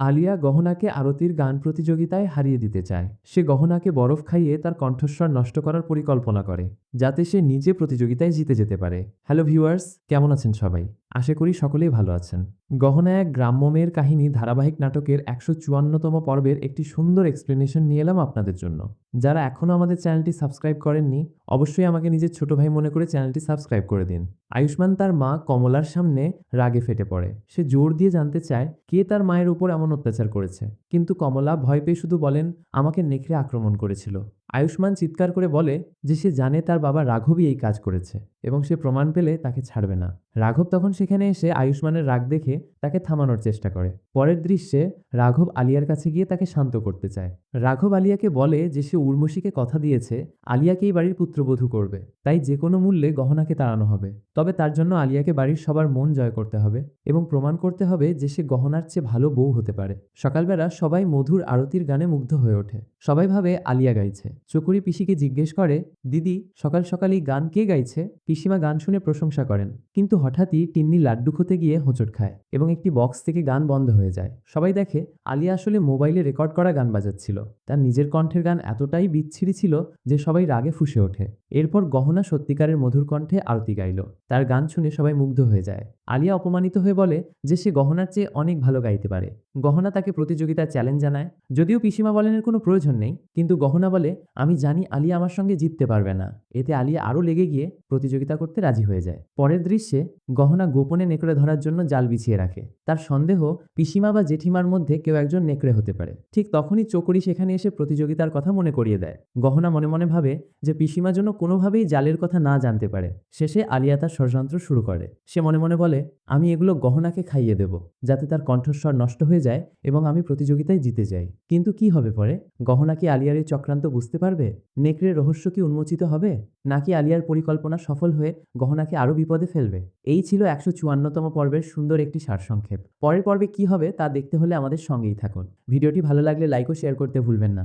আলিয়া গহনাকে আরতির গান প্রতিযোগিতায় হারিয়ে দিতে চায়। সে গহনাকে বরফ খাইয়ে তার কণ্ঠস্বর নষ্ট করার পরিকল্পনা করে, যাতে সে নিজে প্রতিযোগিতায় জিতে যেতে পারে। হ্যালো ভিউয়ার্স, কেমন আছেন সবাই? আশা করি সকলেই ভালো আছেন। গহনা এক গ্রাম্য মেয়ের কাহিনী ধারাবাহিক নাটকের একশো চুয়ান্নতম পর্বের একটি সুন্দর এক্সপ্লেনেশন নিয়ে এলাম আপনাদের জন্য। যারা এখনও আমাদের চ্যানেলটি সাবস্ক্রাইব করেননি, অবশ্যই আমাকে নিজের ছোট ভাই মনে করে চ্যানেলটি সাবস্ক্রাইব করে দিন। আয়ুষ্মান তার মা কমলার সামনে রাগে ফেটে পড়ে। সে জোর দিয়ে জানতে চায়, কে তার মায়ের উপর এমন অত্যাচার করেছে? কিন্তু কমলা ভয় পেয়ে শুধু বলেন, আমাকে নেকড়ে আক্রমণ করেছিল। আয়ুষ্মান চিৎকার করে বলে যে সে জানে তার বাবা রাঘবই এই কাজ করেছে এবং সে প্রমাণ পেলে তাকে ছাড়বে না। রাঘব তখন সেখানে এসে আয়ুষ্মানের রাগ দেখে তাকে থামানোর চেষ্টা করে। পরের দৃশ্যে রাঘব আলিয়ার কাছে গিয়ে তাকে শান্ত করতে চায়। রাঘব আলিয়াকে বলে যে সে উর্মশিকে কথা দিয়েছে আলিয়াকেই বাড়ির পুত্রবধূ করবে। তাই যে কোনো মূল্যে গহনাকে তাড়ানো হবে। তবে তার জন্য আলিয়াকে বাড়ির সবার মন জয় করতে হবে এবং প্রমাণ করতে হবে যে সে গহনার চেয়ে ভালো বউ হতে পারে। সকালবেলা সবাই মধুর আরতির গানে মুগ্ধ হয়ে ওঠে। সবাই ভাবে আলিয়া গাইছে। চকুরি পিসিকে জিজ্ঞেস করে, দিদি, সকাল সকাল এই গান কে গাইছে? পিসিমা গান শুনে প্রশংসা করেন। কিন্তু হঠাৎই টিন্নি লাড্ডু খেতে গিয়ে হোঁচট খায় এবং একটি বক্স থেকে গান বন্ধ হয়ে যায়। সবাই দেখে, আলিয়া আসলে মোবাইলে রেকর্ড করা গান বাজাচ্ছিল। তার নিজের কণ্ঠের গান এতটাই বিচ্ছিরি ছিল যে সবাই রাগে ফুসে ওঠে। এরপর গহনা সত্যিকারের মধুর কণ্ঠে আরতি গাইল। তার গান শুনে সবাই মুগ্ধ হয়ে যায়। আলিয়া অপমানিত হয়ে বলে যে সে গহনার চেয়ে অনেক ভালো গাইতে পারে। গহনা তাকে প্রতিযোগিতার চ্যালেঞ্জ জানায়। যদিও পিসিমা বলেন এর কোনো প্রয়োজন নেই, কিন্তু গহনা বলে, আমি জানি আলিয়া আমার সঙ্গে জিততে পারবে না। এতে আলিয়া আরও লেগে গিয়ে প্রতিযোগিতা করতে রাজি হয়ে যায়। পরের দৃশ্যে, গহনা গোপনে নেকড়ে ধরার জন্য জাল বিছিয়ে রাখে। তার সন্দেহ, পিসিমা বা জেঠিমার মধ্যে কেউ একজন নেকড়ে হতে পারে। ঠিক তখনই চকরি সেখানে এসে প্রতিযোগিতার কথা মনে করিয়ে দেয়। গহনা মনে মনে ভাবে যে পিসিমা যেন কোনোভাবেই জালের কথা না জানতে পারে। শেষে আলিয়া তার ষড়যন্ত্র শুরু করে। সে মনে মনে বলে, আমি এগুলো গহনাকে খাইয়ে দেব, যাতে তার কণ্ঠস্বর নষ্ট যায় এবং আমি প্রতিযোগিতায় জিতে যাই। কিন্তু কি হবে পরে? গহনা কি আলিয়ারের চক্রান্ত বুঝতে পারবে? নেকড়ের রহস্য কি উন্মোচিত হবে? নাকি আলিয়ার পরিকল্পনা সফল হয়ে গহনাকে আরও বিপদে ফেলবে? এই ছিল একশো চুয়ান্নতম পর্বের সুন্দর একটি সারসংক্ষেপ। পরের পর্বে কি হবে তা দেখতে হলে আমাদের সঙ্গেই থাকুন। ভিডিওটি ভালো লাগলে লাইক ও শেয়ার করতে ভুলবেন না।